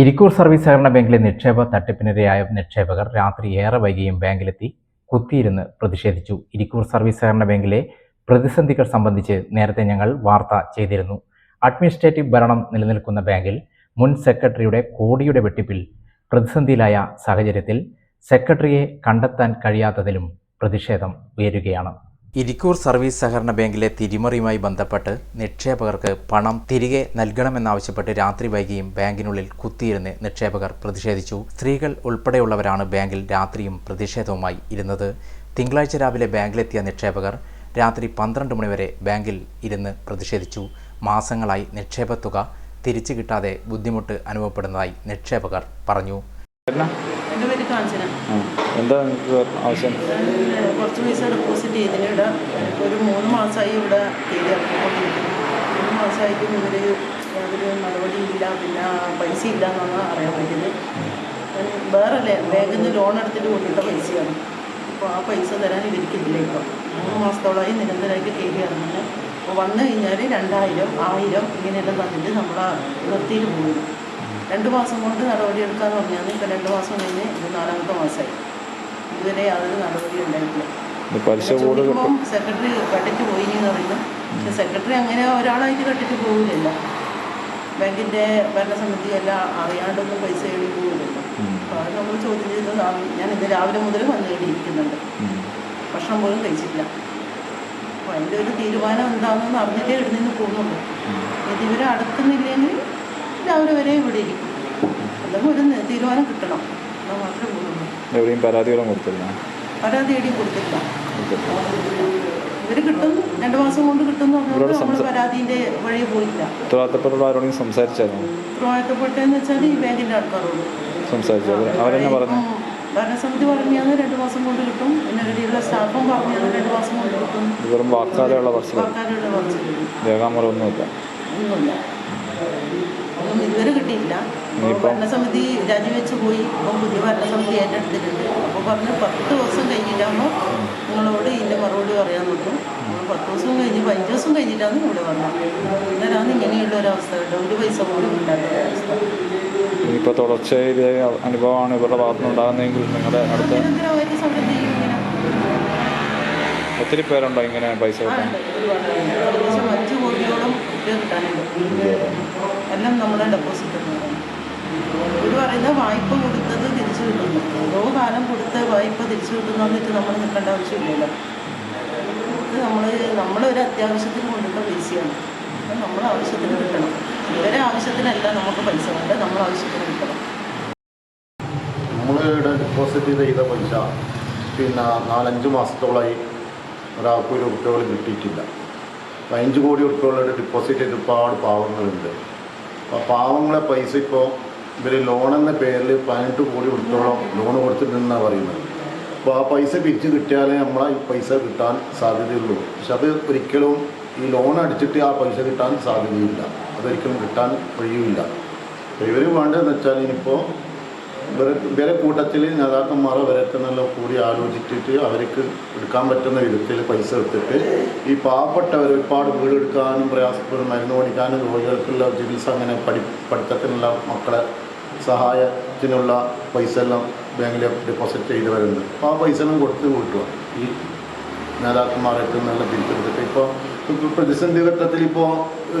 Irikkur service സഹകരണ ബാങ്കിലെ നിക്ഷേപ തട്ടിപ്പിനിരയായ നിക്ഷേപകർ രാത്രി ഏറെ വൈകിയും ബാങ്കിലെത്തി കുത്തിയിരുന്ന് പ്രതിഷേധിച്ചു. ഇരിക്കൂർ സർവീസ് സഹകരണ ബാങ്കിലെ പ്രതിസന്ധികൾ സംബന്ധിച്ച് നേരത്തെ ഞങ്ങൾ വാർത്ത ചെയ്തിരുന്നു. അഡ്മിനിസ്ട്രേറ്റീവ് ഭരണം നിലനിൽക്കുന്ന ബാങ്കിൽ മുൻ സെക്രട്ടറിയുടെ കോടിയുടെ വെട്ടിപ്പിൽ പ്രതിസന്ധിയിലായ സാഹചര്യത്തിൽ സെക്രട്ടറിയെ കണ്ടെത്താൻ കഴിയാത്തതിലും പ്രതിഷേധം ഉയരുകയാണ്. ഇരിക്കൂർ സർവീസ് സഹകരണ ബാങ്കിലെ തിരിമറിയുമായി ബന്ധപ്പെട്ട് നിക്ഷേപകർക്ക് പണം തിരികെ നൽകണമെന്നാവശ്യപ്പെട്ട് രാത്രി വൈകിയും ബാങ്കിനുള്ളിൽ കുത്തിയിരുന്ന് നിക്ഷേപകർ പ്രതിഷേധിച്ചു. സ്ത്രീകൾ ഉൾപ്പെടെയുള്ളവരാണ് ബാങ്കിൽ രാത്രിയും പ്രതിഷേധവുമായി ഇരുന്നത്. തിങ്കളാഴ്ച രാവിലെ ബാങ്കിലെത്തിയ നിക്ഷേപകർ രാത്രി പന്ത്രണ്ട് മണിവരെ ബാങ്കിൽ ഇരുന്ന് പ്രതിഷേധിച്ചു. മാസങ്ങളായി നിക്ഷേപത്തുക തിരിച്ചു കിട്ടാതെ ബുദ്ധിമുട്ട് അനുഭവപ്പെടുന്നതായി നിക്ഷേപകർ പറഞ്ഞു. ആ. എന്താ നിങ്ങൾക്ക് ആവശ്യം? കുറച്ച് പൈസ ഡെപ്പോസിറ്റ് ചെയ്തതിന് ഇവിടെ. ഒരു മൂന്ന് മാസമായി ഇവിടെ ഇറക്കിക്കൊണ്ടിരിക്കുന്നു മൂന്ന് മാസമായിട്ട് ഇവർ യാതൊരു നടപടിയില്ല പിന്നെ പൈസ ഇല്ല എന്നാണ് അറിയാൻ പറ്റിയത്. വേറെ ബാങ്കിൽ നിന്ന് ലോൺ എടുത്തിട്ട് കൊണ്ടിട്ട പൈസയാണ്. അപ്പോൾ ആ പൈസ തരാൻ ഇവർക്കില്ല ഇപ്പം. മൂന്ന് മാസത്തോളമായി നിരന്തരമായിട്ട് കയറി ഇറങ്ങുന്നത് അപ്പോൾ വന്നു കഴിഞ്ഞാൽ രണ്ടായിരം ആയിരം ഇങ്ങനെയെല്ലാം തന്നിട്ട് നമ്മളെ നിർത്തിയിട്ട് പോകുന്നു. രണ്ട് മാസം കൊണ്ട് നടപടി എടുക്കാന്ന് പറഞ്ഞാൽ ഇപ്പം രണ്ട് മാസം കഴിഞ്ഞ് ഇത് നാലാമത്തെ മാസമായി. ഇതുവരെ യാതൊരു നടപടി ഉണ്ടായിട്ടില്ല. ചോദിക്കുമ്പം സെക്രട്ടറി കട്ടിട്ട് പോയി എന്ന് പറയുന്നു. പക്ഷെ സെക്രട്ടറി അങ്ങനെ ഒരാളായിട്ട് കട്ടിട്ട് പോകില്ല ബാങ്കിന്റെ ഭരണസമിതി എല്ലാം അറിയാണ്ടൊന്നും പൈസ എഴുതി പോകില്ലല്ലോ അപ്പോൾ അത് നമ്മൾ ചോദ്യം ചെയ്ത് ഞാൻ ഇന്ന് രാവിലെ മുതൽ വന്ന് എഴുതിയിരിക്കുന്നുണ്ട്. ഭക്ഷണം പോലും കഴിച്ചിട്ടില്ല. അപ്പോൾ അതിന്റെ ഒരു തീരുമാനം എന്താണെന്ന് അറിഞ്ഞിട്ടേ എഴുതി നിന്ന് പോകുന്നുള്ളൂ ഇത് ഇവരെ അടുക്കുന്നില്ലെങ്കിൽ രാവിലെ വരെ ഇവിടെ ഇരിക്കും. എന്തെങ്കിലും ഒരു തീരുമാനം കിട്ടണം. എന്നാൽ മാത്രമേ പോകുന്നുള്ളൂ എവിടെയും പരാതികളും കൊടുത്തില്ല പരാതി എവിടെയും കൊടുത്തില്ല ഇവർ കിട്ടും. രണ്ട് മാസം കൊണ്ട് കിട്ടും സംസാ- പരാതിന്റെ വഴി പോയില്ല ഉത്തരവാദിത്തപ്പെട്ടുള്ള ആരോടെങ്കിലും സംസാരിച്ചായിരുന്നു ഉത്തരവാദിത്തപ്പെട്ടെന്ന് വെച്ചാൽ ഈ ബാങ്കിന്റെ ആൾക്കാരോട്. സംസാരിച്ചു? അവരെന്നെ പറഞ്ഞു? ഭരണസമിതി പറഞ്ഞാൽ രണ്ട് മാസം കൊണ്ട് കിട്ടും. പിന്നെ ഇവിടെയുള്ള സ്റ്റാഫും പറഞ്ഞാൽ രണ്ട് മാസം കൊണ്ട് കിട്ടും. വെറും വാക്കാലുള്ള കുറച്ചില്ല രേഖാമൂലമൊന്നുമില്ല ഒന്നുമില്ല. ഒന്നും ഇതുവരെ കിട്ടിയില്ല ഭരണസമിതി രാജിവെച്ച് പോയി. ഇപ്പം പുതിയ ഭരണസമിതി ഏറ്റെടുത്തിട്ടുണ്ട് അപ്പോൾ പറഞ്ഞ് പത്ത് ദിവസം കഴിഞ്ഞിട്ടാകുമ്പോൾ നിങ്ങളോട് ഇതിന്റെ മറുപടി പറയാൻ നോക്കും. പത്ത് ദിവസം കഴിഞ്ഞ് പതിനഞ്ച് ദിവസം കഴിഞ്ഞിട്ടാണ് ഇവിടെ വന്നത്. ഇന്നലാണ് ഇങ്ങനെയുള്ള ഒരു അവസ്ഥ കേട്ടോ. ഒരു പൈസ പോലും ഉണ്ടാകുന്ന അവസ്ഥ. തുടർച്ചയായി തുടർച്ചയായ അനുഭവമാണ് ഇവരുടെ ഭാഗത്തു ഉണ്ടാകുന്നതെങ്കിൽ നിങ്ങളുടെ അടുത്ത് ഒത്തിരി പേരുണ്ടോ ഇങ്ങനെ പൈസ കിട്ടാൻ. അഞ്ച് കോടിയോളം കിട്ടാനുണ്ട്. എല്ലാം നമ്മുടെ ഡെപ്പോസിറ്റ് ഇവർ പറയുന്ന വായ്പ കൊടുത്തത് തിരിച്ചു കിട്ടുന്നു. ഓരോ കാലം കൊടുത്ത വായ്പ തിരിച്ചു കിട്ടുന്നു എന്നിട്ട് നമ്മൾ നിൽക്കേണ്ട ആവശ്യമില്ലല്ലോ. ഇത് നമ്മൾ നമ്മളൊരു അത്യാവശ്യത്തിന് കൊണ്ടുള്ള പൈസയാണ്. അപ്പം നമ്മൾ ആവശ്യത്തിന് കിട്ടണം. ഇവരെ ആവശ്യത്തിനല്ല നമുക്ക് പൈസ വേണ്ട നമ്മൾ ആവശ്യത്തിന് കിട്ടണം. നമ്മളിവിടെ ഡെപ്പോസിറ്റ് ചെയ്ത പൈസ പിന്നെ നാലഞ്ച് മാസത്തോളമായി ഒരാൾക്ക് ഒരു ഉറുപ്പ്യകൾ കിട്ടിയിട്ടില്ല. അഞ്ച് കോടി ഉറുപ്പ്യകളുടെ ഡെപ്പോസിറ്റ് ചെയ്ത് ഒരുപാട് പാവങ്ങളുണ്ട്. പാവങ്ങളെ പൈസ ഇപ്പോൾ ഇവർ ലോൺ എന്ന പേരിൽ പതിനെട്ട് കോടി കൊടുത്തോളം ലോൺ കൊടുത്തിട്ടുണ്ടെന്നാണ് പറയുന്നത്. അപ്പോൾ ആ പൈസ പിരിച്ച് കിട്ടിയാലേ നമ്മളെ ഈ പൈസ കിട്ടാൻ സാധ്യതയുള്ളൂ. പക്ഷെ അത് ഒരിക്കലും ഈ ലോൺ അടിച്ചിട്ട് ആ പൈസ കിട്ടാൻ സാധ്യതയില്ല. അതൊരിക്കലും കിട്ടാൻ കഴിയില്ല. ഇവർ വേണ്ടതെന്ന് വെച്ചാൽ ഇനിയിപ്പോൾ ഇവരെ കൂട്ടത്തിൽ നേതാക്കന്മാർ അവരൊക്കെ നല്ല കൂടി ആലോചിച്ചിട്ട് അവർക്ക് എടുക്കാൻ പറ്റുന്ന വിധത്തിൽ പൈസ എടുത്തിട്ട് ഈ പാവപ്പെട്ടവർ ഒരുപാട് വീട് എടുക്കാനും പ്രയാസപ്പെടും മരുന്ന് ഓടിക്കാനും രോഗികൾക്കുള്ള ചികിത്സ അങ്ങനെ പഠി പഠിത്തത്തിനുള്ള മക്കളെ സഹായത്തിനുള്ള പൈസ എല്ലാം ബാങ്കിൽ ഡെപ്പോസിറ്റ് ചെയ്ത് വരുന്നുണ്ട് അപ്പോൾ ആ പൈസ എല്ലാം കൊടുത്ത് കൂട്ടുക. ഈ നേതാക്കന്മാരൊക്കെ നല്ല തിരിച്ചെടുത്തിട്ട് ഇപ്പോൾ പ്രതിസന്ധി ഘട്ടത്തിൽ ഇപ്പോൾ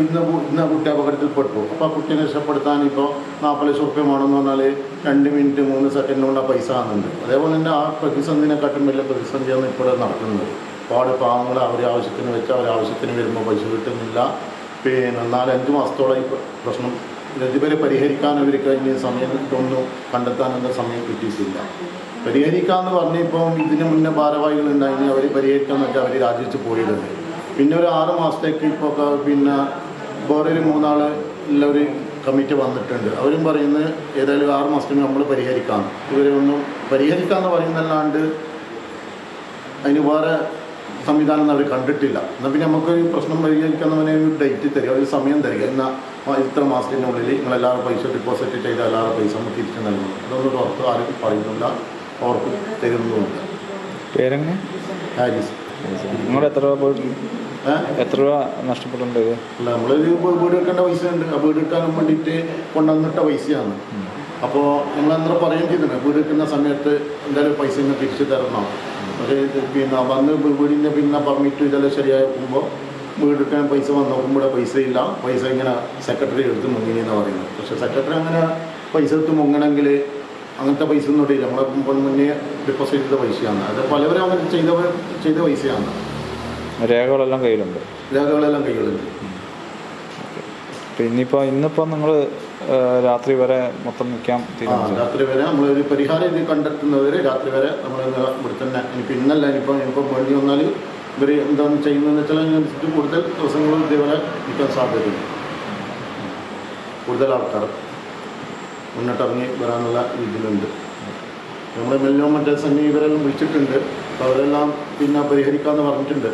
ഇന്ന ഇന്ന കുട്ടി അപകടത്തിൽപ്പെട്ടു. അപ്പോൾ ആ കുട്ടിയെ രക്ഷപ്പെടുത്താൻ ഇപ്പോൾ നാൽപ്പത് ലക്ഷം റുപ്യ വേണമെന്ന് പറഞ്ഞാൽ രണ്ട് മിനിറ്റ് മൂന്ന് സെക്കൻഡ് കൊണ്ട് ആ പൈസ ആകുന്നുണ്ട് അതേപോലെ തന്നെ ആ പ്രതിസന്ധിനെക്കാട്ടും വലിയ പ്രതിസന്ധിയാണ് ഇപ്പോൾ നടക്കുന്നത്. ഒരുപാട് പാവങ്ങൾ അവരെ ആവശ്യത്തിന് വെച്ച് അവരെ ആവശ്യത്തിന് വരുമ്പോൾ പൈസ കിട്ടുന്നില്ല. പിന്നെ നാലഞ്ച് മാസത്തോളം ഈ പ്രശ്നം ഇതുവരെ പരിഹരിക്കാൻ അവർ കഴിഞ്ഞ സമയം ഇതൊന്നും കണ്ടെത്താനുള്ള സമയം കിട്ടിയിട്ടില്ല. പരിഹരിക്കാമെന്ന് പറഞ്ഞപ്പോൾ ഇതിന് മുന്നേ ഭാരവാഹികൾ ഉണ്ടായിരുന്നു അവർ പരിഹരിക്കാമെന്ന് വെച്ചാൽ അവർ രാജിച്ച് പോയിട്ടുണ്ട് പിന്നെ ഒരു ആറ് മാസത്തേക്ക് ഇപ്പോൾ പിന്നെ വേറൊരു മൂന്നാൾ ഉള്ള ഒരു കമ്മിറ്റി വന്നിട്ടുണ്ട്. അവരും പറയുന്നത് ഏതായാലും ആറ് മാസത്തിന് നമ്മൾ പരിഹരിക്കാം. ഇവരെ ഒന്നും പരിഹരിക്കാമെന്ന് പറയുന്നല്ലാണ്ട് അതിന് വേറെ സംവിധാനം അവർ കണ്ടിട്ടില്ല. എന്നാൽ പിന്നെ നമുക്ക് പ്രശ്നം പരിഹരിക്കുന്നവനെ ഒരു ഡേറ്റ് തരിക ഒരു സമയം തരിക എന്നാൽ ഇത്ര മാസത്തിനുള്ളിൽ നിങ്ങളെല്ലാവരും പൈസ ഡെപ്പോസിറ്റ് ചെയ്ത എല്ലാവരും പൈസ നമുക്ക് തിരിച്ചു നൽകുന്നു അതൊന്നും പുറത്ത് ആരും പറയുന്നില്ല. അവർക്ക് പേരെങ്ങനെ? ഹാരിസ്. നിങ്ങൾ എത്ര രൂപ നഷ്ടപ്പെട്ടുണ്ട് അല്ല നമ്മളൊരു വീട് എടുക്കേണ്ട പൈസ ഉണ്ട് ആ വീട് എടുക്കാനും വേണ്ടിയിട്ട് കൊണ്ടുവന്നിട്ട പൈസയാണ്. അപ്പോൾ നിങ്ങൾ അന്നേരം പറയുകയും ചെയ്തിട്ടുണ്ട് വീട് എടുക്കുന്ന സമയത്ത് എന്തായാലും പൈസ ഇങ്ങനെ തിരിച്ചു തരണം. പക്ഷേ പിന്നെ വന്ന് വീടിന്റെ പിന്നെ പെർമിറ്റ് ഇതെല്ലാം ശരിയാക്കുമ്പോൾ വീട് എടുക്കാൻ പൈസ വന്ന് നോക്കുമ്പോൾ പൈസ ഇല്ല. പൈസ ഇങ്ങനെ സെക്രട്ടറി എടുത്ത് മുങ്ങിനി എന്ന് പറയുന്നത്. പക്ഷേ സെക്രട്ടറി അങ്ങനെ പൈസ എടുത്ത് മുങ്ങണമെങ്കിൽ അങ്ങനത്തെ പൈസ ഒന്നും ഇടയില്ല. നമ്മളെ മുന്നേ ഡിപ്പോസിറ്റ് ചെയ്ത പൈസയാണ്. അത് പലവരും അങ്ങനെ ചെയ്ത ചെയ്ത പൈസയാണ്. രേഖകളെല്ലാം കയ്യിലുണ്ട്. രേഖകളെല്ലാം കയ്യിലുണ്ട്. പിന്നെ ഇനിയിപ്പോൾ ഇന്നിപ്പോൾ നിങ്ങൾ രാത്രി വരെ മൊത്തം നിൽക്കാൻ രാത്രി വരെ നമ്മളൊരു പരിഹാരം ഇത് കണ്ടെത്തുന്നവരെ രാത്രി വരെ നമ്മൾ ഇവിടെ തന്നെ ഇനിയിപ്പോൾ ഇന്നല്ല ഇനിയിപ്പോൾ ഇനിയിപ്പോൾ വേണ്ടി വന്നാൽ ഇവർ എന്താണ് ചെയ്യുന്നതെന്ന് വെച്ചാൽ അതിനനുസരിച്ച് കൂടുതൽ ദിവസങ്ങൾ ഇതേപോലെ നിൽക്കാൻ സാധ്യതയുണ്ട്. കൂടുതൽ ആൾക്കാർ മുന്നിട്ടിറങ്ങി വരാനുള്ള രീതിയിലുണ്ട്. നമ്മൾ മെല്ലോ മറ്റേ സണ്ണി ഇവരെല്ലാം വിളിച്ചിട്ടുണ്ട്. അവരെല്ലാം പിന്നെ പരിഹരിക്കാമെന്ന് പറഞ്ഞിട്ടുണ്ട്.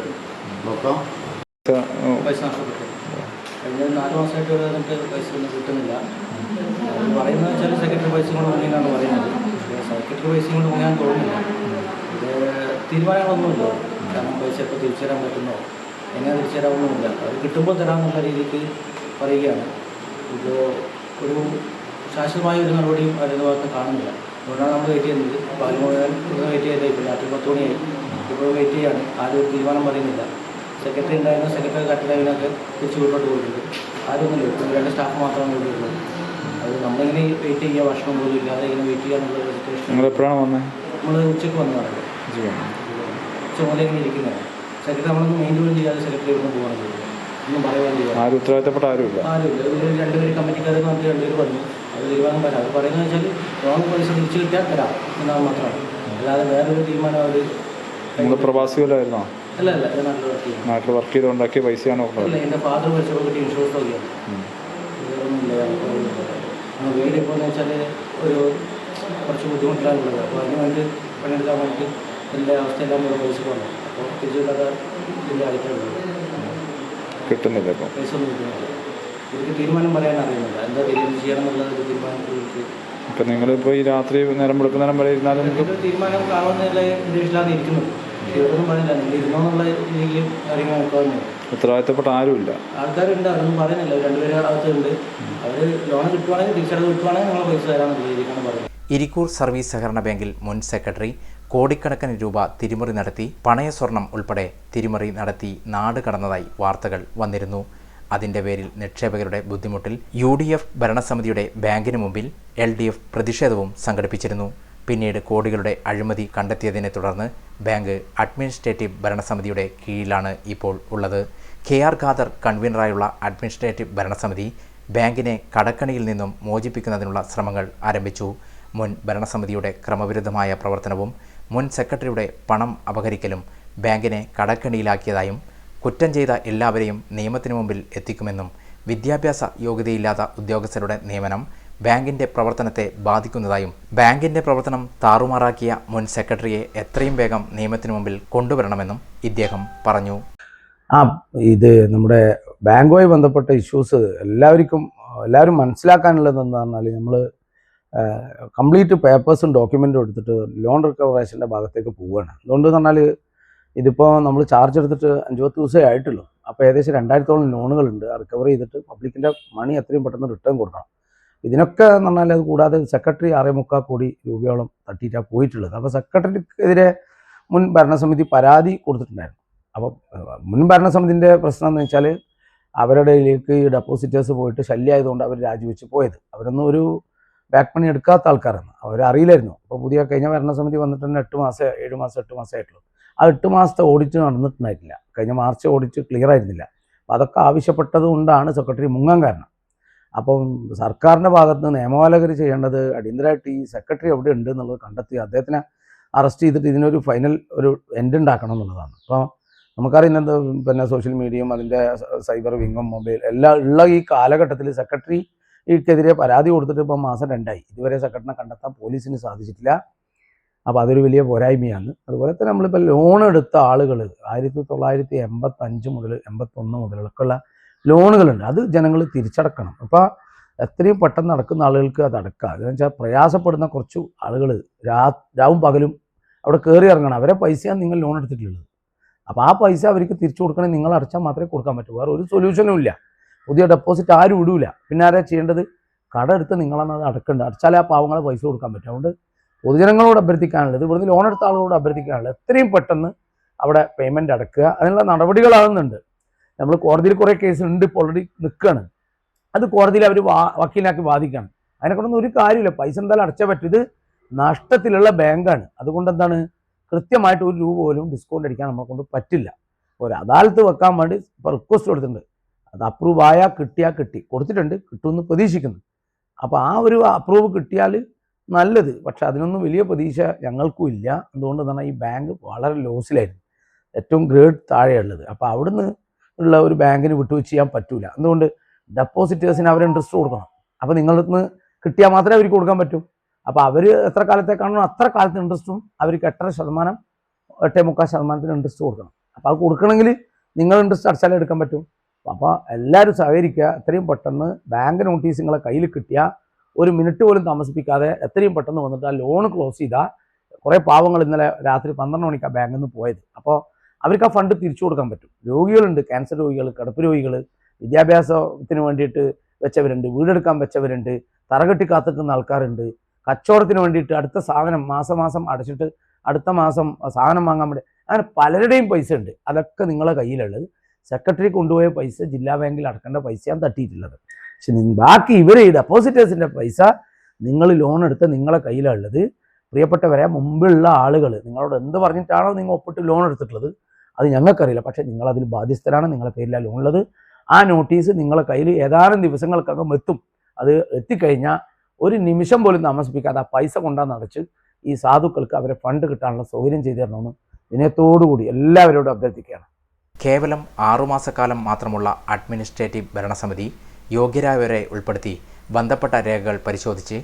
നോക്കാം. പൈസ നഷ്ടപ്പെട്ടു നാല് മാസമായിട്ട് ഇവിടെ നമുക്ക് കിട്ടുന്നില്ല പറയുന്നത് വെച്ചാൽ സെക്രട്ടറി പൈസ കൊണ്ട് മുങ്ങിയെന്നാണ് പറയുന്നത് സെക്രട്ടറി പൈസ കൊണ്ട് മുങ്ങാൻ കാരണം പൈസ എപ്പോൾ തിരിച്ചു തരാൻ കിട്ടുമ്പോൾ തരാമെന്നുള്ള രീതിക്ക് പറയുകയാണ് ഇത് ഒരു ശാശ്വതമായ ഒരു നടപടിയും അതിന്റെ ഭാഗത്ത് കാണുന്നില്ല അതുകൊണ്ടാണ് നമ്മൾ വെയിറ്റ് ചെയ്യുന്നത് പാൽ വെയിറ്റ് ഇപ്പോൾ രാത്രി പത്ത് മണിയായി. ഇപ്പോൾ വെയിറ്റ് ചെയ്യാണ്. ആരും ഒരു തീരുമാനം പറയുന്നില്ല. സെക്രട്ടറി ഉണ്ടായിരുന്ന. സെക്രട്ടറി കട്ടിലതിനൊക്കെ തിരിച്ച് വീട്ടോട്ട് പോയിട്ടുണ്ട്. ആരൊന്നുമില്ല. ഇല്ല രണ്ട് സ്റ്റാഫ് മാത്രമാണ് ഇവിടെ. ഉള്ളത് അത് നമ്മളിങ്ങനെ വെയിറ്റ് ചെയ്യുക ഭക്ഷണം പോലും ഇല്ലാതെ ഇങ്ങനെ വെയിറ്റ് ചെയ്യാനുള്ള സിറ്റുവേഷൻ നിങ്ങൾ എപ്പോഴാണ് വന്നത് നമ്മൾ ഉച്ചയ്ക്ക് വന്നതാണ് ഉച്ച മുതലേ ഇങ്ങനെ ഇരിക്കുന്നതാണ് സെക്രട്ടറി നമ്മളൊന്നും മെയിൻ ജോലി ചെയ്യാതെ സെക്രട്ടറി ഇവിടെ പോകണം ഒന്നും ചെയ്യാം ആരും ഉത്തരവാദിത്തപ്പെട്ട ആരുമില്ല. ആരുമില്ല. ഇതിൽ രണ്ടുപേര് കമ്മിറ്റിക്കാരെ വന്നിട്ട് രണ്ടുപേര് പറഞ്ഞു. അത് തീരുമാനം വരാം. അത് പറയുന്നത് വെച്ചാൽ ലോൺ പൈസ തിരിച്ചു കിട്ടിയാൽ തരാം എന്നാൽ മാത്രമാണ് അല്ലാതെ വേറൊരു തീരുമാനം അവർ നിങ്ങൾ പ്രവാസികളായിരുന്നോ? നല്ല വർക്ക് ചെയ്ത് നാട്ടിൽ വർക്ക് ചെയ്തുണ്ടാക്കിയ പൈസയാണ് വീട് ഇപ്പോൾ എന്ന് വെച്ചാൽ ഒരു കുറച്ച് ബുദ്ധിമുട്ടിലാണുള്ളത്. അപ്പോൾ അതിന് വേണ്ടി പണിയെടുക്കാൻ വേണ്ടി എന്റെ അവസ്ഥയെല്ലാം കൂടെ പൈസ വന്നു അപ്പോൾ ഇതിന്റെ കിട്ടുന്നില്ല ഇപ്പം. പൈസ ഒന്നും കിട്ടുന്നില്ല. എനിക്ക് തീരുമാനം പറയാൻ അറിയുന്നില്ല. എന്താ തീരുമാനം ചെയ്യണം എന്നുള്ളത് ഒരു തീരുമാനത്തിൽ എനിക്ക് ഇപ്പം നിങ്ങളിപ്പോൾ ഈ രാത്രി നേരം വെളുക്കുന്നേരം വരെ ഇരുന്നാലും തീരുമാനം കാണുമെന്നുള്ള ഉദ്ദേശത്തിലാണ് ഇവരൊന്നും പറയുന്നില്ല നിങ്ങൾ ഇരുന്നോന്നുള്ള രീതിയിൽ കാര്യങ്ങൾ നോക്കാവുന്നേ ഉത്തരവാദിത്തപ്പെട്ട ആരുമില്ല. ആൾക്കാരുണ്ട് അവരൊന്നും പറയുന്നില്ല. രണ്ടുപേരും അകത്തുണ്ട്. അവർ ലോൺ കിട്ടുവാണെങ്കിൽ തിരിച്ചടവ് കിട്ടുവാണെങ്കിൽ നിങ്ങൾ പൈസ തരാമെന്നുള്ള രീതിക്കാണ് പറയുന്നത്. ഇരിക്കൂർ സർവീസ് സഹകരണ ബാങ്കിൽ മുൻ സെക്രട്ടറി കോടിക്കണക്കിന് രൂപ തിരിമറി നടത്തി പണയ സ്വർണം ഉൾപ്പെടെ തിരിമറി നടത്തി നാട് കടന്നതായി വാർത്തകൾ വന്നിരുന്നു. അതിന്റെ പേരിൽ നിക്ഷേപകരുടെ ബുദ്ധിമുട്ടിൽ യു ഡി എഫ് ഭരണസമിതിയുടെ ബാങ്കിന് മുമ്പിൽ എൽ ഡി എഫ് പ്രതിഷേധവും സംഘടിപ്പിച്ചിരുന്നു. പിന്നീട് കോടികളുടെ അഴിമതി കണ്ടെത്തിയതിനെ തുടർന്ന് ബാങ്ക് അഡ്മിനിസ്ട്രേറ്റീവ് ഭരണസമിതിയുടെ കീഴിലാണ് ഇപ്പോൾ ഉള്ളത്. കെ ആർ ഖാദർ കൺവീനറായുള്ള അഡ്മിനിസ്ട്രേറ്റീവ് ഭരണസമിതി ബാങ്കിനെ കടക്കണിയിൽ നിന്നും മോചിപ്പിക്കുന്നതിനുള്ള ശ്രമങ്ങൾ ആരംഭിച്ചു. മുൻ ഭരണസമിതിയുടെ ക്രമവിരുദ്ധമായ പ്രവർത്തനവും മുൻ സെക്രട്ടറിയുടെ പണം അപഹരിക്കലും ബാങ്കിനെ കടക്കണിയിലാക്കിയതായും കുറ്റം ചെയ്ത എല്ലാവരെയും നിയമത്തിനു മുമ്പിൽ എത്തിക്കുമെന്നും വിദ്യാഭ്യാസ യോഗ്യതയില്ലാത്ത ഉദ്യോഗസ്ഥരുടെ നിയമനം ബാങ്കിന്റെ പ്രവർത്തനത്തെ ബാധിക്കുന്നതായും ബാങ്കിന്റെ പ്രവർത്തനം താറുമാറാക്കിയ മുൻ സെക്രട്ടറിയെ എത്രയും വേഗം നിയമത്തിനു മുമ്പിൽ കൊണ്ടുവരണമെന്നും ഇദ്ദേഹം പറഞ്ഞു. ആ ഇത് നമ്മുടെ ബാങ്കുമായി ബന്ധപ്പെട്ട ഇഷ്യൂസ് എല്ലാവർക്കും എല്ലാവരും മനസ്സിലാക്കാനുള്ളത് എന്താ പറഞ്ഞാൽ നമ്മൾ കംപ്ലീറ്റ് പേപ്പേഴ്സും ഡോക്യുമെന്റും എടുത്തിട്ട് ലോൺ റിക്കവറേഷന്റെ ഭാഗത്തേക്ക് പോവുകയാണ്. അതുകൊണ്ട് പറഞ്ഞാൽ ഇതിപ്പോൾ നമ്മൾ ചാർജ് എടുത്തിട്ട് അഞ്ച് പത്ത് ദിവസമേ ആയിട്ടുള്ളൂ. അപ്പോൾ ഏകദേശം രണ്ടായിരത്തോളം ലോണുകളുണ്ട് റിക്കവർ ചെയ്തിട്ട് പബ്ലിക്കിന്റെ മണി എത്രയും പെട്ടെന്ന് റിട്ടേൺ കൊടുക്കണം. ഇതിനൊക്കെ എന്ന് പറഞ്ഞാൽ അത് കൂടാതെ സെക്രട്ടറി ആറേ മുക്കാൽ കോടി രൂപയോളം തട്ടിയിട്ടാണ് പോയിട്ടുള്ളത്. അപ്പോൾ സെക്രട്ടറിക്കെതിരെ മുൻ ഭരണസമിതി പരാതി കൊടുത്തിട്ടുണ്ടായിരുന്നു. അപ്പോൾ മുൻ ഭരണസമിതിന്റെ പ്രശ്നം എന്ന് വെച്ചാൽ അവരുടെ ഇതിലേക്ക് ഈ ഡെപ്പോസിറ്റേഴ്സ് പോയിട്ട് ശല്യമായതുകൊണ്ട് അവർ രാജിവെച്ച് പോയത്. അവരൊന്നും ഒരു ബാക്ക് പണി എടുക്കാത്ത ആൾക്കാരാണ്. അവരറിയില്ലായിരുന്നു. അപ്പോൾ പുതിയ കഴിഞ്ഞ ഭരണസമിതി വന്നിട്ട് തന്നെ എട്ട് മാസം ഏഴ് മാസം എട്ട് മാസം ആയിട്ടുള്ളൂ. ആ എട്ട് മാസത്തെ ഓഡിറ്റ് നടന്നിട്ടുണ്ടായിട്ടില്ല. കഴിഞ്ഞ മാർച്ച് ഓഡിറ്റ് ക്ലിയർ ആയിരുന്നില്ല. അപ്പോൾ അതൊക്കെ ആവശ്യപ്പെട്ടത് കൊണ്ടാണ് സെക്രട്ടറി മുങ്ങാൻ കാരണം. അപ്പം സർക്കാരിന്റെ ഭാഗത്ത് നിന്ന് നിയമപാലകർ ചെയ്യേണ്ടത് അടിയന്തരമായിട്ട് ഈ സെക്രട്ടറി എവിടെ ഉണ്ട് എന്നുള്ളത് കണ്ടെത്തി അദ്ദേഹത്തിനെ അറസ്റ്റ് ചെയ്തിട്ട് ഇതിനൊരു ഫൈനൽ ഒരു എൻഡ് ഉണ്ടാക്കണം എന്നുള്ളതാണ്. അപ്പോൾ നമുക്കറിയാം ഇന്നത്തെ പിന്നെ സോഷ്യൽ മീഡിയയും അതിന്റെ സൈബർ വിങ്ങും മൊബൈൽ എല്ലാം ഉള്ള ഈ കാലഘട്ടത്തിൽ സെക്രട്ടറി ഇക്കെതിരെ പരാതി കൊടുത്തിട്ട് ഇപ്പം മാസം രണ്ടായി. ഇതുവരെ സെക്രട്ടറിനെ കണ്ടെത്താൻ പോലീസിന് സാധിച്ചിട്ടില്ല. അപ്പോൾ അതൊരു വലിയ പോരായ്മയാണ്. അതുപോലെ തന്നെ നമ്മളിപ്പോൾ ലോൺ എടുത്ത ആളുകൾ ആയിരത്തി തൊള്ളായിരത്തി എൺപത്തഞ്ച് മുതൽ എൺപത്തൊന്ന് മുതലൊക്കെയുള്ള ലോണുകളുണ്ട്. അത് ജനങ്ങൾ തിരിച്ചടക്കണം. അപ്പോൾ എത്രയും പെട്ടെന്ന് നടക്കുന്ന ആളുകൾക്ക് അത് അടക്കുക എന്ന് വെച്ചാൽ പ്രയാസപ്പെടുന്ന കുറച്ച് ആളുകൾ രാ രാവും പകലും അവിടെ കയറി ഇറങ്ങണം. അവരെ പൈസയാണ് നിങ്ങൾ ലോൺ എടുത്തിട്ടുള്ളത്. അപ്പോൾ ആ പൈസ അവർക്ക് തിരിച്ചു കൊടുക്കണേ നിങ്ങൾ അടച്ചാൽ മാത്രമേ കൊടുക്കാൻ പറ്റൂ. വേറെ ഒരു സൊല്യൂഷനും ഇല്ല. പുതിയ ഡെപ്പോസിറ്റ് ആരും ഇടൂല. പിന്നെ ആരാ ചെയ്യേണ്ടത്? കട എടുത്ത് നിങ്ങളാണ് അത് അടക്കേണ്ടത്. അടച്ചാലേ ആ പാവങ്ങളെ പൈസ കൊടുക്കാൻ പറ്റും. അതുകൊണ്ട് പൊതുജനങ്ങളോട് അഭ്യർത്ഥിക്കാനുള്ളത് ഇവിടുന്ന് ലോൺ എടുത്ത ആളുകളോട് അഭ്യർത്ഥിക്കാനുള്ളത് എത്രയും പെട്ടെന്ന് അവിടെ പേയ്മെന്റ് അടക്കുക. അതിനുള്ള നടപടികളാകുന്നുണ്ട് നമ്മൾ കോടതിയിൽ കുറേ കേസ് ഉണ്ട് ഇപ്പോൾ ഓൾറെഡി നിൽക്കുകയാണ് അത് കോടതിയിൽ അവർ വക്കീലാക്കി വാദിക്കുകയാണ് അതിനെക്കൊണ്ടൊന്നും ഒരു കാര്യമില്ല പൈസ എന്തായാലും അടച്ചാൽ പറ്റും. ഇത് നഷ്ടത്തിലുള്ള ബാങ്കാണ്. അതുകൊണ്ട് എന്താണ്? കൃത്യമായിട്ട് ഒരു രൂപ പോലും ഡിസ്കൗണ്ട് അടിക്കാൻ നമ്മളെ കൊണ്ട് പറ്റില്ല. ഒരു അദാലത്ത് വെക്കാൻ വേണ്ടി ഇപ്പോൾ റിക്വസ്റ്റ് കൊടുത്തിട്ടുണ്ട്. അത് അപ്രൂവ് ആയാൽ കിട്ടിയാൽ കിട്ടി. കൊടുത്തിട്ടുണ്ട് കിട്ടുമെന്ന് പ്രതീക്ഷിക്കുന്നു. അപ്പോൾ ആ ഒരു അപ്രൂവ് കിട്ടിയാൽ നല്ലത്. പക്ഷെ അതിനൊന്നും വലിയ പ്രതീക്ഷ ഞങ്ങൾക്കും ഇല്ല. അതുകൊണ്ട് തന്നെ ഈ ബാങ്ക് വളരെ ലോസിലായിരുന്നു ഏറ്റവും ഗ്രേഡ് താഴെയുള്ളത്. അപ്പോൾ അവിടുന്ന് ഉള്ള ഒരു ബാങ്കിന് വിട്ടുവെച്ച് ചെയ്യാൻ പറ്റൂല. അതുകൊണ്ട് ഡെപ്പോസിറ്റേഴ്സിന് അവർ ഇൻട്രസ്റ്റ് കൊടുക്കണം. അപ്പോൾ നിങ്ങളിൽ നിന്ന് കിട്ടിയാൽ മാത്രമേ അവർക്ക് കൊടുക്കാൻ പറ്റൂ. അപ്പോൾ അവർ എത്ര കാലത്തേക്കാണോ അത്ര കാലത്ത് ഇൻട്രസ്റ്റും അവർക്ക് എട്ടര ശതമാനം എട്ടേ മുക്കാൽ ശതമാനത്തിന് ഇൻട്രസ്റ്റ് കൊടുക്കണം. അപ്പോൾ അത് കൊടുക്കണമെങ്കിൽ നിങ്ങൾ ഇൻട്രസ്റ്റ് അടച്ചാലേ എടുക്കാൻ പറ്റും. അപ്പോൾ എല്ലാവരും സഹകരിക്കുക. എത്രയും പെട്ടെന്ന് ബാങ്ക് നോട്ടീസ് നിങ്ങളെ കയ്യിൽ കിട്ടിയാൽ ഒരു മിനിറ്റ് പോലും താമസിപ്പിക്കാതെ എത്രയും പെട്ടെന്ന് വന്നിട്ട് ആ ലോൺ ക്ലോസ് ചെയ്താൽ കുറേ പാവങ്ങൾ ഇന്നലെ രാത്രി പന്ത്രണ്ട് മണിക്കാണ് ബാങ്കിൽ നിന്ന് പോയത്. അപ്പോൾ അവർക്ക് ആ ഫണ്ട് തിരിച്ചു കൊടുക്കാൻ പറ്റും. രോഗികളുണ്ട് ക്യാൻസർ രോഗികൾ കടപ്പ് രോഗികൾ വിദ്യാഭ്യാസത്തിന് വേണ്ടിയിട്ട് വെച്ചവരുണ്ട് വീടെടുക്കാൻ വെച്ചവരുണ്ട് തറകെട്ടി കാത്തിക്കുന്ന ആൾക്കാരുണ്ട്. കച്ചവടത്തിന് വേണ്ടിയിട്ട് അടുത്ത സാധനം മാസം മാസം അടച്ചിട്ട് അടുത്ത മാസം സാധനം വാങ്ങാൻ വേണ്ടി അങ്ങനെ പലരുടെയും പൈസ ഉണ്ട്. അതൊക്കെ നിങ്ങളെ കയ്യിലുള്ളത്. സെക്രട്ടറി കൊണ്ടുപോയ പൈസ ജില്ലാ ബാങ്കിൽ അടക്കേണ്ട പൈസയാണ് തട്ടിയിട്ടുള്ളത്. പക്ഷെ ബാക്കി ഇവർ ഈ ഡെപ്പോസിറ്റേഴ്സിന്റെ പൈസ നിങ്ങൾ ലോൺ എടുത്ത് നിങ്ങളെ കയ്യിലുള്ളത്. പ്രിയപ്പെട്ടവരെ മുമ്പുള്ള ആളുകൾ നിങ്ങളോട് എന്ത് പറഞ്ഞിട്ടാണോ നിങ്ങൾ ഒപ്പിട്ട് ലോൺ എടുത്തിട്ടുള്ളത്? അത് ഞങ്ങൾക്കറിയില്ല. പക്ഷേ നിങ്ങളതിൽ ബാധ്യസ്ഥരാണ്. നിങ്ങളുടെ പേരിലാണ് ലോൺ ഉള്ളത് ആ നോട്ടീസ് നിങ്ങളുടെ കയ്യിൽ ഏതാനും ദിവസങ്ങൾക്കകം എത്തും. അത് എത്തിക്കഴിഞ്ഞാൽ ഒരു നിമിഷം പോലും താമസിപ്പിക്കാതെ ആ പൈസ കൊണ്ടാന്ന് അടച്ച് ഈ സാധുക്കൾക്ക് അവരെ ഫണ്ട് കിട്ടാനുള്ള സൗകര്യം ചെയ്തു തരണമെന്ന് വിനയത്തോടുകൂടി എല്ലാവരോടും അഭ്യർത്ഥിക്കുകയാണ്. കേവലം ആറുമാസക്കാലം മാത്രമുള്ള അഡ്മിനിസ്ട്രേറ്റീവ് ഭരണസമിതി യോഗ്യരായവരെ ഉൾപ്പെടുത്തി ബന്ധപ്പെട്ട രേഖകൾ പരിശോധിച്ച്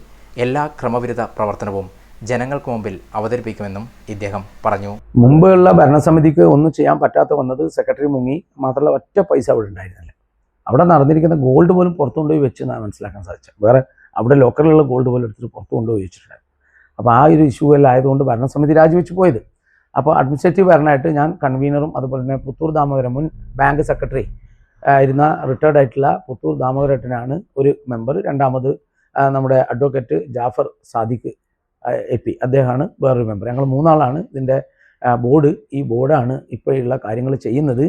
എല്ലാ ക്രമവിരുദ്ധ പ്രവർത്തനവും ജനങ്ങൾക്ക് മുമ്പിൽ അവതരിപ്പിക്കുമെന്നും ഇദ്ദേഹം പറഞ്ഞു. മുമ്പുള്ള ഭരണസമിതിക്ക് ഒന്നും ചെയ്യാൻ പറ്റാത്ത വന്നത് സെക്രട്ടറി മുങ്ങി മാത്രമല്ല ഒറ്റ പൈസ അവിടെ ഉണ്ടായിരുന്നില്ല. അവിടെ നടന്നിരിക്കുന്ന ഗോൾഡ് പോലും പുറത്തു കൊണ്ടുപോയി വെച്ച് എന്നാണ് മനസ്സിലാക്കാൻ സാധിച്ചത്. വേറെ അവിടെ ലോക്കറിലുള്ള ഗോൾഡ് പോലും എടുത്തിട്ട് പുറത്തു കൊണ്ടുപോയി വെച്ചിട്ടുണ്ടായിരുന്നു അപ്പോൾ ആ ഒരു ഇഷ്യൂ എല്ലാം ആയതുകൊണ്ട് ഭരണസമിതി രാജിവെച്ച് പോയത്. അപ്പോൾ അഡ്മിനിസ്ട്രേറ്റീവ് ഭരണമായിട്ട് ഞാൻ കൺവീനറും അതുപോലെ തന്നെ പുത്തൂർ ദാമോദരൻ മുൻ ബാങ്ക് സെക്രട്ടറി ആയിരുന്ന റിട്ടയർഡ് ആയിട്ടുള്ള പുത്തൂർ ദാമോദരട്ടനാണ് ഒരു മെമ്പർ രണ്ടാമത് നമ്മുടെ advocate Jafar Sadiq A P. അദ്ദേഹമാണ് വേറൊരു മെമ്പർ ഞങ്ങൾ മൂന്നാളാണ് ഇതിന്റെ ബോർഡ് ഈ ബോർഡാണ് ഇപ്പോഴുള്ള കാര്യങ്ങൾ ചെയ്യുന്നത്.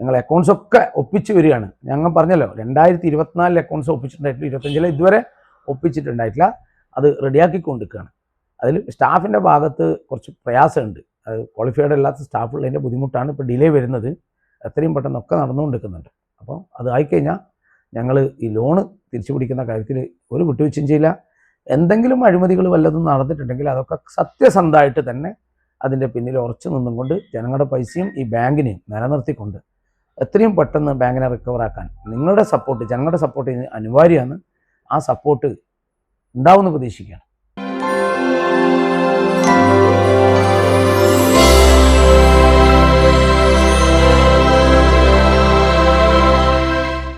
ഞങ്ങൾ അക്കൗണ്ട്സ് ഒക്കെ ഒപ്പിച്ച് വരികയാണ്. ഞങ്ങൾ പറഞ്ഞല്ലോ രണ്ടായിരത്തി ഇരുപത്തിനാലിൽ അക്കൗണ്ട്സ് ഒപ്പിച്ചിട്ടുണ്ടായിട്ടില്ല ഇരുപത്തഞ്ചിലെ ഇതുവരെ ഒപ്പിച്ചിട്ടുണ്ടായിട്ടില്ല. അത് റെഡിയാക്കി കൊണ്ടിരിക്കുകയാണ് അതിൽ സ്റ്റാഫിന്റെ ഭാഗത്ത് കുറച്ച് പ്രയാസമുണ്ട്. അത് ക്വാളിഫൈഡ് അല്ലാത്ത സ്റ്റാഫുള്ളതിന്റെ ബുദ്ധിമുട്ടാണ് ഇപ്പോൾ ഡിലേ വരുന്നത്. എത്രയും പെട്ടെന്നൊക്കെ നടന്നുകൊണ്ടിരിക്കുന്നുണ്ട്. അപ്പോൾ അത് ആയിക്കഴിഞ്ഞാൽ ഞങ്ങൾ ഈ ലോണ് തിരിച്ചു പിടിക്കുന്ന കാര്യത്തിൽ ഒരു വിട്ടുവീഴ്ചയും ചെയ്യില്ല. എന്തെങ്കിലും അഴിമതികൾ വല്ലതും നടന്നിട്ടുണ്ടെങ്കിൽ അതൊക്കെ സത്യസന്ധമായിട്ട് തന്നെ അതിന്റെ പിന്നിൽ ഉറച്ചു നിന്നുകൊണ്ട് ജനങ്ങളുടെ പൈസയും ഈ ബാങ്കിനെയും നിലനിർത്തിക്കൊണ്ട് എത്രയും പെട്ടെന്ന് ബാങ്കിനെ റിക്കവറാക്കാൻ നിങ്ങളുടെ സപ്പോർട്ട് ജനങ്ങളുടെ സപ്പോർട്ട് അനിവാര്യമാണ്. ആ സപ്പോർട്ട് ഉണ്ടാവുമെന്ന് പ്രതീക്ഷിക്കുകയാണ്.